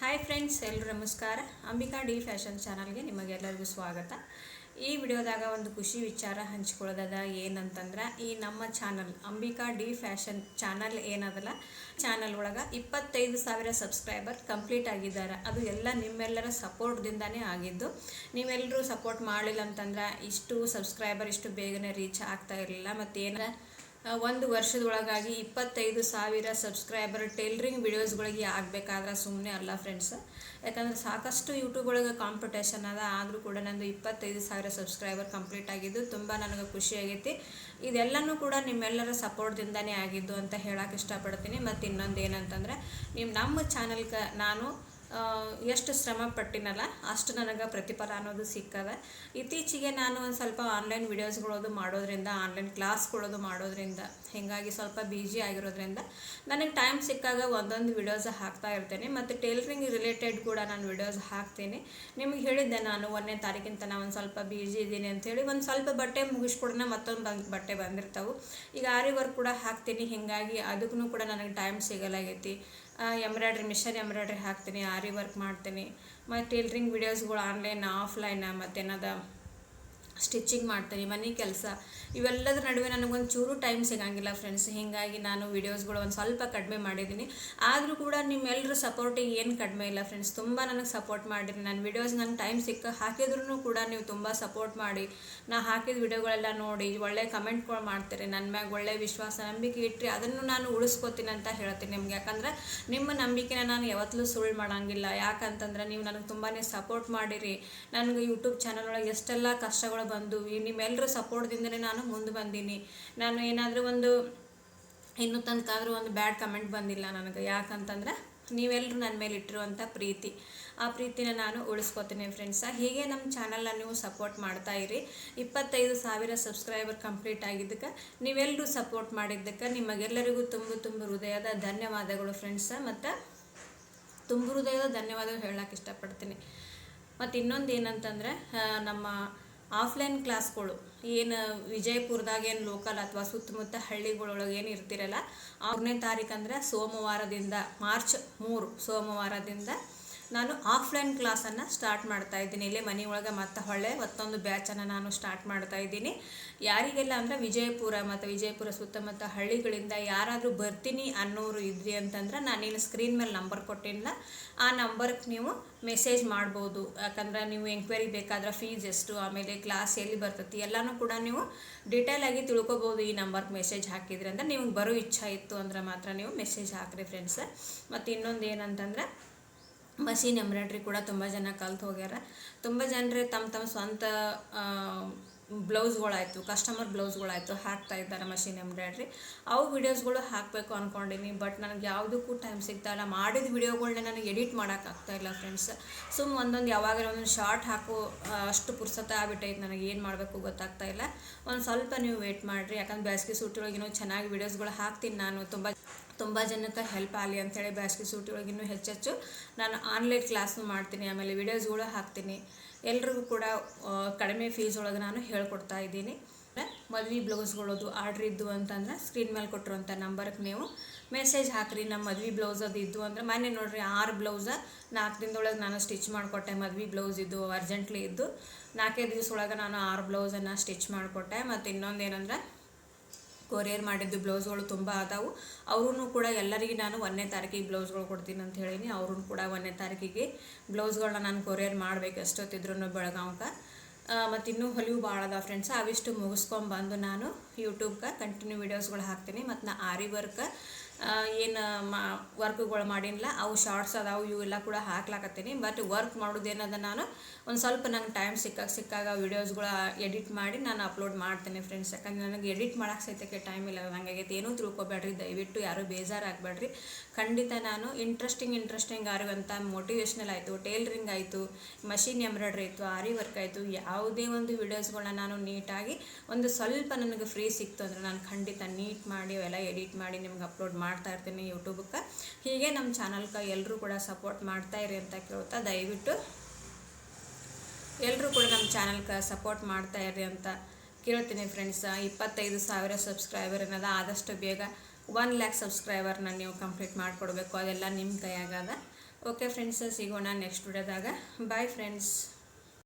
Hi friends ಎಲ್ಲರೂ ನಮಸ್ಕಾರ. Ambika D fashion ಚಾನಲ್ಗೆ ನಿಮಗೆಲ್ಲರಿಗೂ ಸ್ವಾಗತ. ಈ ವಿಡಿಯೋದಾಗ ಒಂದು ಖುಷಿ ವಿಚಾರ ಹಂಚ್ಕೊಳ್ಳೋದದ ಏನಂತಂದ್ರೆ, ಈ ನಮ್ಮ channel Ambika D fashion channel ಏನದಲ್ಲ, ಚಾನಲ್ ಒಳಗೆ ಇಪ್ಪತ್ತೈದು ಸಾವಿರ ಸಬ್ಸ್ಕ್ರೈಬರ್ ಕಂಪ್ಲೀಟ್ ಆಗಿದ್ದಾರೆ. ಅದು ಎಲ್ಲ ನಿಮ್ಮೆಲ್ಲರ ಸಪೋರ್ಟ್ದಿಂದನೇ ಆಗಿದ್ದು ನೀವೆಲ್ಲರೂ ಸಪೋರ್ಟ್ ಮಾಡಲಿಲ್ಲ ಅಂತಂದ್ರೆ ಇಷ್ಟು ಸಬ್ಸ್ಕ್ರೈಬರ್ ಇಷ್ಟು ಬೇಗನೆ ರೀಚ್ ಆಗ್ತಾ ಇರಲಿಲ್ಲ. ಮತ್ತೇನ ಒಂದು ವರ್ಷದೊಳಗಾಗಿ ಇಪ್ಪತ್ತೈದು ಸಾವಿರ ಸಬ್ಸ್ಕ್ರೈಬರ್ ಟೈಲರಿಂಗ್ ವಿಡಿಯೋಸ್ಗಳಿಗೆ ಆಗಬೇಕಾದ್ರೆ ಸುಮ್ಮನೆ ಅಲ್ಲ ಫ್ರೆಂಡ್ಸ್ ಯಾಕಂದ್ರೆ ಸಾಕಷ್ಟು ಯೂಟ್ಯೂಬ್ ಒಳಗೆ ಕಾಂಪಿಟೇಷನ್ ಅದ, ಆದರೂ ಕೂಡ ನಂದು ಇಪ್ಪತ್ತೈದು ಸಾವಿರ ಸಬ್ಸ್ಕ್ರೈಬರ್ ಕಂಪ್ಲೀಟ್ ಆಗಿದ್ದು ತುಂಬ ನನಗೆ ಖುಷಿ ಆಗೈತಿ. ಇದೆಲ್ಲನೂ ಕೂಡ ನಿಮ್ಮೆಲ್ಲರ ಸಪೋರ್ಟ್ದಿಂದನೇ ಆಗಿದ್ದು ಅಂತ ಹೇಳಕ್ಕೆ ಇಷ್ಟಪಡ್ತೀನಿ. ಮತ್ತು ಇನ್ನೊಂದು ಏನಂತಂದರೆ ನಿಮ್ಮ ನಮ್ಮ ಚಾನಲ್ಗೆ ನಾನು ಎಷ್ಟು ಶ್ರಮ ಪಟ್ಟಿನಲ್ಲ, ಅಷ್ಟು ನನಗೆ ಪ್ರತಿಫಲ ಅನ್ನೋದು ಸಿಕ್ಕವೆ. ಇತ್ತೀಚೆಗೆ ನಾನು ಒಂದು ಸ್ವಲ್ಪ ಆನ್ಲೈನ್ ವಿಡಿಯೋಸ್ಗಳೋದು ಮಾಡೋದ್ರಿಂದ ಆನ್ಲೈನ್ ಕ್ಲಾಸ್ಗಳದು ಮಾಡೋದ್ರಿಂದ, ಹೀಗಾಗಿ ಸ್ವಲ್ಪ ಬಿಜಿ ಆಗಿರೋದ್ರಿಂದ ನನಗೆ ಟೈಮ್ ಸಿಕ್ಕಾಗ ಒಂದೊಂದು ವಿಡಿಯೋಸ್ ಹಾಕ್ತಾ ಇರ್ತೇನೆ. ಮತ್ತು ಟೈಲರಿಂಗ್ ರಿಲೇಟೆಡ್ ಕೂಡ ನಾನು ವಿಡಿಯೋಸ್ ಹಾಕ್ತೀನಿ. ನಿಮಗೆ ಹೇಳಿದ್ದೆ ನಾನು ಒಂದನೇ ತಾರೀಕಿನ ತನಕ ಒಂದು ಸ್ವಲ್ಪ ಬಿಜಿ ಇದ್ದೀನಿ ಅಂಥೇಳಿ ಒಂದು ಸ್ವಲ್ಪ ಬಟ್ಟೆ ಮುಗಿಸ್ಕೊಡೋಣ ಮತ್ತೊಂದು ಬಟ್ಟೆ ಬಂದಿರ್ತಾವೆ. ಈಗ ಆರಿ ವರ್ಕ್ ಕೂಡ ಹಾಕ್ತೀನಿ. ಹೀಗಾಗಿ ಅದಕ್ಕೂ ಕೂಡ ನನಗೆ ಟೈಮ್ ಸಿಗಲಾಗೈತಿ. ಎಂಬ್ರಾಯ್ಡ್ರಿ ಮಿಷನ್ ಎಂಬ್ರಾಯ್ಡ್ರಿ ಹಾಕ್ತೀನಿ ಆರಿ ವರ್ಕ್ ಮಾಡ್ತೀನಿ. ಮತ್ತು ಟೇಲ್ರಿಂಗ್ ವೀಡಿಯೋಸ್ಗಳು ಆನ್ಲೈನ್ ಆಫ್ಲೈನ್ ಮತ್ತೇನದ ಸ್ಟಿಚಿಂಗ್ ಮಾಡ್ತೀನಿ, ಮನೆ ಕೆಲಸ. ಇವೆಲ್ಲದ್ರ ನಡುವೆ ನನಗೊಂದು ಚೂರು ಟೈಮ್ ಸಿಗಂಗಿಲ್ಲ ಫ್ರೆಂಡ್ಸ್ ಹೀಗಾಗಿ ನಾನು ವೀಡಿಯೋಸ್ಗಳು ಒಂದು ಸ್ವಲ್ಪ ಕಡಿಮೆ ಮಾಡಿದ್ದೀನಿ. ಆದರೂ ಕೂಡ ನಿಮ್ಮೆಲ್ಲರ ಸಪೋರ್ಟಿಗೆ ಏನು ಕಡಿಮೆ ಇಲ್ಲ ಫ್ರೆಂಡ್ಸ್ ತುಂಬ ನನಗೆ ಸಪೋರ್ಟ್ ಮಾಡಿರಿ. ನನ್ನ ವಿಡಿಯೋಸ್ ನಂಗೆ ಟೈಮ್ ಸಿಕ್ಕ ಹಾಕಿದ್ರೂ ಕೂಡ ನೀವು ತುಂಬ ಸಪೋರ್ಟ್ ಮಾಡಿ. ನಾ ಹಾಕಿದ ವಿಡಿಯೋಗಳೆಲ್ಲ ನೋಡಿ, ಒಳ್ಳೆ ಕಮೆಂಟ್ಗಳು ಮಾಡ್ತೀರಿ. ನನ್ನ ಮ್ಯಾಗ ಒಳ್ಳೆ ವಿಶ್ವಾಸ, ನಂಬಿಕೆ ಇಟ್ಟರೆ ಅದನ್ನು ನಾನು ಉಳಿಸ್ಕೋತೀನಿ ಅಂತ ಹೇಳ್ತೀನಿ ನಿಮ್ಗೆ. ಯಾಕಂದ್ರೆ ನಿಮ್ಮ ನಂಬಿಕೆನ ನಾನು ಯಾವತ್ತಲೂ ಸುಳ್ಳು ಮಾಡೋಂಗಿಲ್ಲ. ಯಾಕಂತಂದ್ರೆ ನೀವು ನನಗೆ ತುಂಬಾ ಸಪೋರ್ಟ್ ಮಾಡಿರಿ. ನನಗೆ ಯೂಟ್ಯೂಬ್ ಚಾನಲ್ ಒಳಗೆ ಎಷ್ಟೆಲ್ಲ ಕಷ್ಟಗಳು ಬಂದು ನಿಮ್ಮೆಲ್ಲರ ಸಪೋರ್ಟ್ದಿಂದನೇ ನಾನು ಮುಂದೆ ಬಂದೀನಿ. ನಾನು ಏನಾದರೂ ಒಂದು, ಇನ್ನೂ ತನಕಾದರೂ ಒಂದು ಬ್ಯಾಡ್ ಕಮೆಂಟ್ ಬಂದಿಲ್ಲ ನನಗೆ. ಯಾಕಂತಂದ್ರೆ ನೀವೆಲ್ಲರೂ ನನ್ನ ಮೇಲೆ ಇಟ್ಟಿರುವಂಥ ಪ್ರೀತಿ. ಆ ಪ್ರೀತಿನ ನಾನು ಉಳಿಸ್ಕೊತೀನಿ ಫ್ರೆಂಡ್ಸ ಹೀಗೆ ನಮ್ಮ ಚಾನಲ್ನ ನೀವು ಸಪೋರ್ಟ್ ಮಾಡ್ತಾ ಇರಿ. ಇಪ್ಪತ್ತೈದು ಸಾವಿರ ಸಬ್ಸ್ಕ್ರೈಬರ್ ಕಂಪ್ಲೀಟ್ ಆಗಿದ್ದಕ್ಕೆ ನೀವೆಲ್ಲರೂ ಸಪೋರ್ಟ್ ಮಾಡಿದ್ದಕ್ಕೆ ನಿಮಗೆಲ್ಲರಿಗೂ ತುಂಬ ತುಂಬ ಹೃದಯದ ಧನ್ಯವಾದಗಳು ಫ್ರೆಂಡ್ಸ ಮತ್ತು ತುಂಬ ಹೃದಯದ ಧನ್ಯವಾದಗಳು ಹೇಳಕ್ಕೆ ಇಷ್ಟಪಡ್ತೀನಿ. ಮತ್ತು ಇನ್ನೊಂದು ಏನಂತಂದರೆ ನಮ್ಮ ಆಫ್ಲೈನ್ ಕ್ಲಾಸ್ಗಳು, ಏನು ವಿಜಯಪುರದಾಗ ಏನು ಲೋಕಲ್ ಅಥವಾ ಸುತ್ತಮುತ್ತ ಹಳ್ಳಿಗಳೊಳಗೆ ಏನು ಇರ್ತಿರಲ್ಲ, ಆರನೇ ತಾರೀಕು ಸೋಮವಾರದಿಂದ, ಮಾರ್ಚ್ ಮೂರು ಸೋಮವಾರದಿಂದ ನಾನು ಆಫ್ಲೈನ್ ಕ್ಲಾಸನ್ನು ಸ್ಟಾರ್ಟ್ ಮಾಡ್ತಾ ಇದ್ದೀನಿ. ಇಲ್ಲೇ ಮನೆ ಒಳಗೆ ಮತ್ತೆ ಹೊಳೆ ಮತ್ತೊಂದು ಬ್ಯಾಚನ್ನು ನಾನು ಸ್ಟಾರ್ಟ್ ಮಾಡ್ತಾ ಇದ್ದೀನಿ. ಯಾರಿಗೆಲ್ಲ ಅಂದರೆ ವಿಜಯಪುರ ಮತ್ತು ವಿಜಯಪುರ ಸುತ್ತಮುತ್ತ ಹಳ್ಳಿಗಳಿಂದ ಯಾರಾದರೂ ಬರ್ತೀನಿ ಅನ್ನೋರು ಇದ್ರಿ ಅಂತಂದ್ರೆ ನಾನೇನು ಸ್ಕ್ರೀನ್ ಮೇಲೆ ನಂಬರ್ ಕೊಟ್ಟಿಲ್ಲ ಆ ನಂಬರ್ಗೆ ನೀವು ಮೆಸೇಜ್ ಮಾಡ್ಬೋದು. ಯಾಕಂದ್ರೆ ನೀವು ಎಂಕ್ವೈರಿ ಬೇಕಾದ್ರೆ ಫೀಸ್ ಎಷ್ಟು, ಆಮೇಲೆ ಕ್ಲಾಸ್ ಎಲ್ಲಿ ಬರ್ತೈತಿ, ಎಲ್ಲನೂ ಕೂಡ ನೀವು ಡೀಟೇಲ್ ಆಗಿ ತಿಳ್ಕೊಬೋದು ಈ ನಂಬರ್ಗೆ ಮೆಸೇಜ್ ಹಾಕಿದ್ರಿ. ಅಂದರೆ ನಿಮ್ಗೆ ಬರೋ ಇಚ್ಛೆ ಇತ್ತು ಅಂದ್ರೆ ಮಾತ್ರ ನೀವು ಮೆಸೇಜ್ ಹಾಕ್ರಿ ಫ್ರೆಂಡ್ಸ್ ಮತ್ತು ಇನ್ನೊಂದು ಏನಂತಂದ್ರೆ ಮಷೀನ್ ಎಂಬ್ರಾಯ್ಡ್ರಿ ಕೂಡ ತುಂಬ ಜನ ಕಲ್ತು ಹೋಗ್ಯಾರ. ತುಂಬ ಜನರು ತಮ್ಮ ತಮ್ಮ ಸ್ವಂತ ಬ್ಲೌಸ್ಗಳಾಯಿತು, ಕಸ್ಟಮರ್ ಬ್ಲೌಸ್ಗಳಾಯಿತು ಹಾಕ್ತಾ ಇದ್ದಾರೆ ಮಷೀನ್ ಎಂಬ್ರಾಯ್ಡ್ರಿ ಅವು ವಿಡಿಯೋಸ್ಗಳು ಹಾಕಬೇಕು ಅಂದ್ಕೊಂಡಿನಿ ಬಟ್ ನನಗೆ ಯಾವುದಕ್ಕೂ ಟೈಮ್ ಸಿಗ್ತಾ ಇಲ್ಲ ಮಾಡಿದ ವಿಡಿಯೋಗಳನ್ನ ನನಗೆ ಎಡಿಟ್ ಮಾಡೋಕ್ಕಾಗ್ತಾ ಇಲ್ಲ ಫ್ರೆಂಡ್ಸ್ ಸುಮ್ ಒಂದೊಂದು ಯಾವಾಗಲೂ ಒಂದೊಂದು ಶಾರ್ಟ್ ಹಾಕು, ಅಷ್ಟು ಪುರ್ಸತ ಆಗ್ಬಿಟ್ಟೈತೆ ನನಗೆ, ಏನು ಮಾಡಬೇಕು ಗೊತ್ತಾಗ್ತಾ ಇಲ್ಲ. ಒಂದು ಸ್ವಲ್ಪ ನೀವು ವೇಟ್ ಮಾಡಿರಿ, ಯಾಕಂದ್ರೆ ಬೇಸಿಗೆ ಸೂಟಿಯೊಳಗಿನೂ ಚೆನ್ನಾಗಿ ವಿಡಿಯೋಸ್ಗಳು ಹಾಕ್ತೀನಿ ನಾನು. ತುಂಬ ತುಂಬ ಜನಕ್ಕೆ ಹೆಲ್ಪ್ ಆಗಲಿ ಅಂಥೇಳಿ ಬ್ಯಾಸ್ಗೆ ಸೂಟಿ ಒಳಗೆ ಇನ್ನೂ ಹೆಚ್ಚೆಚ್ಚು ನಾನು ಆನ್ಲೈನ್ ಕ್ಲಾಸ್ನು ಮಾಡ್ತೀನಿ, ಆಮೇಲೆ ವಿಡಿಯೋಸ್ಗಳು ಹಾಕ್ತೀನಿ. ಎಲ್ರಿಗೂ ಕೂಡ ಕಡಿಮೆ ಫೀಸ್ ಒಳಗೆ ನಾನು ಹೇಳ್ಕೊಡ್ತಾ ಇದ್ದೀನಿ. ಮದ್ವೆ ಬ್ಲೌಸ್ಗಳದು ಆರ್ಡ್ರ್ ಇದ್ದು ಅಂತಂದ್ರೆ ಸ್ಕ್ರೀನ್ ಮೇಲೆ ಕೊಟ್ಟಿರುವಂಥ ನಂಬರ್ಗೆ ನೀವು ಮೆಸೇಜ್ ಹಾಕ್ರಿ. ನಮ್ಮ ಮದ್ವೆ ಬ್ಲೌಸ್ ಅದು ಇದ್ದು ಅಂದ್ರೆ ಮೊನ್ನೆ ನೋಡಿರಿ ಆರು ಬ್ಲೌಸ ನಾಲ್ಕು ದಿನದೊಳಗೆ ನಾನು ಸ್ಟಿಚ್ ಮಾಡಿಕೊಟ್ಟೆ, ಮದ್ವೆ ಬ್ಲೌಸ್ ಇದ್ದು ಅರ್ಜೆಂಟ್ಲಿ ಇದ್ದು. ನಾಲ್ಕೈದು ದಿವಸ ಒಳಗೆ ನಾನು ಆರು ಬ್ಲೌಸನ್ನು ಸ್ಟಿಚ್ ಮಾಡಿಕೊಟ್ಟೆ. ಮತ್ತು ಇನ್ನೊಂದು ಏನಂದ್ರೆ ಕೊರಿಯರ್ ಮಾಡಿದ್ದು ಬ್ಲೌಸ್ಗಳು ತುಂಬ ಅದಾವು ಅವ್ರೂ ಕೂಡ ಎಲ್ಲರಿಗೆ ನಾನು ಒಂದನೇ ತಾರೀಕಿಗೆ ಬ್ಲೌಸ್ಗಳು ಕೊಡ್ತೀನಿ ಅಂತ ಹೇಳೀನಿ. ಅವ್ರೂ ಕೂಡ ಒಂದನೇ ತಾರೀಕಿಗೆ ಬ್ಲೌಸ್ಗಳನ್ನ ನಾನು ಕೊರಿಯರ್ ಮಾಡಬೇಕು ಎಷ್ಟೊತ್ತಿದ್ರು ಬೆಳಗಾವ್ಗೆ ಮತ್ತು ಇನ್ನೂ ಹೊಲಿವು ಭಾಳ ಅದಾವ ಫ್ರೆಂಡ್ಸ್ ಅವಿಷ್ಟು ಮುಗಿಸ್ಕೊಂಬಂದು ನಾನು ಯೂಟ್ಯೂಬ್ಗೆ ಕಂಟಿನ್ಯೂ ವೀಡಿಯೋಸ್ಗಳು ಹಾಕ್ತೀನಿ. ಮತ್ತು ನಾ ಆರಿ ವರ್ಕ್ ಏನು, ಮಾ, ವರ್ಕ್ಗಳು ಮಾಡಿಲ್ಲ ಅವು ಶಾರ್ಟ್ಸ್ ಅದಾವು ಇವೆಲ್ಲ ಕೂಡ ಹಾಕ್ಲಾಕತ್ತೀನಿ. ಬಟ್ ವರ್ಕ್ ಮಾಡೋದೇನದ ನಾನು, ಒಂದು ಸ್ವಲ್ಪ ನಂಗೆ ಟೈಮ್ ಸಿಕ್ಕಾಗ ಸಿಕ್ಕಾಗ ವೀಡಿಯೋಸ್ಗಳ ಎಡಿಟ್ ಮಾಡಿ ನಾನು ಅಪ್ಲೋಡ್ ಮಾಡ್ತೀನಿ ಫ್ರೆಂಡ್ಸ್. ಯಾಕಂದ್ರೆ ನನಗೆ ಎಡಿಟ್ ಮಾಡೋಕೆ ಸಹಿತಕ್ಕೆ ಟೈಮ್ ಇಲ್ಲ ಹಂಗಾಗೈತೆ ಏನೂ ತಿಳ್ಕೊಬೇಡ್ರಿ, ದಯವಿಟ್ಟು ಯಾರೂ ಬೇಜಾರಾಗಬೇಡ್ರಿ. ಖಂಡಿತ ನಾನು ಇಂಟ್ರೆಸ್ಟಿಂಗ್ ಇಂಟ್ರೆಸ್ಟಿಂಗ್ ಆರುವಂಥ ಮೋಟಿವೇಶ್ನಲ್ ಆಯಿತು ಟೇಲ್ರಿಂಗ್ ಆಯಿತು ಮಷಿನ್ ಎಂಬ್ರಾಯ್ಡ್ರಿ ಆಯಿತು, ಆರಿ ವರ್ಕ್ ಆಯಿತು, ಯಾವುದೇ ಒಂದು ವೀಡಿಯೋಸ್ಗಳನ್ನ ನಾನು ನೀಟಾಗಿ ಒಂದು ಸ್ವಲ್ಪ ನನಗೆ ಫ್ರೀ ಸಿಕ್ತು ಅಂದರೆ ನಾನು ಖಂಡಿತ ನೀಟ್ ಮಾಡಿ ಅವೆಲ್ಲ ಎಡಿಟ್ ಮಾಡಿ ನಿಮ್ಗೆ ಅಪ್ಲೋಡ್ ಮಾಡ್ತಾ ಇರ್ತೀನಿ ಯೂಟ್ಯೂಬಕ್ಕೆ ಹೀಗೆ ನಮ್ಮ ಚಾನಲ್ಗೆ ಎಲ್ಲರೂ ಕೂಡ ಸಪೋರ್ಟ್ ಮಾಡ್ತಾ ಇರಿ ಅಂತ ಕೇಳ್ತಾ ದಯವಿಟ್ಟು ಎಲ್ಲರೂ ಕೂಡ ನಮ್ಮ ಚಾನಲ್ಗೆ ಸಪೋರ್ಟ್ ಮಾಡ್ತಾ ಇರಿ ಅಂತ ಕೇಳ್ತೀನಿ ಫ್ರೆಂಡ್ಸ್. ಇಪ್ಪತ್ತೈದು ಸಾವಿರ ಸಬ್ಸ್ಕ್ರೈಬರ್ ಅನ್ನೋದು ಆದಷ್ಟು ಬೇಗ ಒನ್ ಲ್ಯಾಕ್ ಸಬ್ಸ್ಕ್ರೈಬರ್ನ ನೀವು ಕಂಪ್ಲೀಟ್ ಮಾಡಿಕೊಡ್ಬೇಕು. ಅದೆಲ್ಲ ನಿಮ್ಮ ಕೈಯಾಗದ. ಓಕೆ ಫ್ರೆಂಡ್ಸ್, ಸಿಗೋಣ ನೆಕ್ಸ್ಟ್ ವಿಡಿಯೋದಾಗ. Bye friends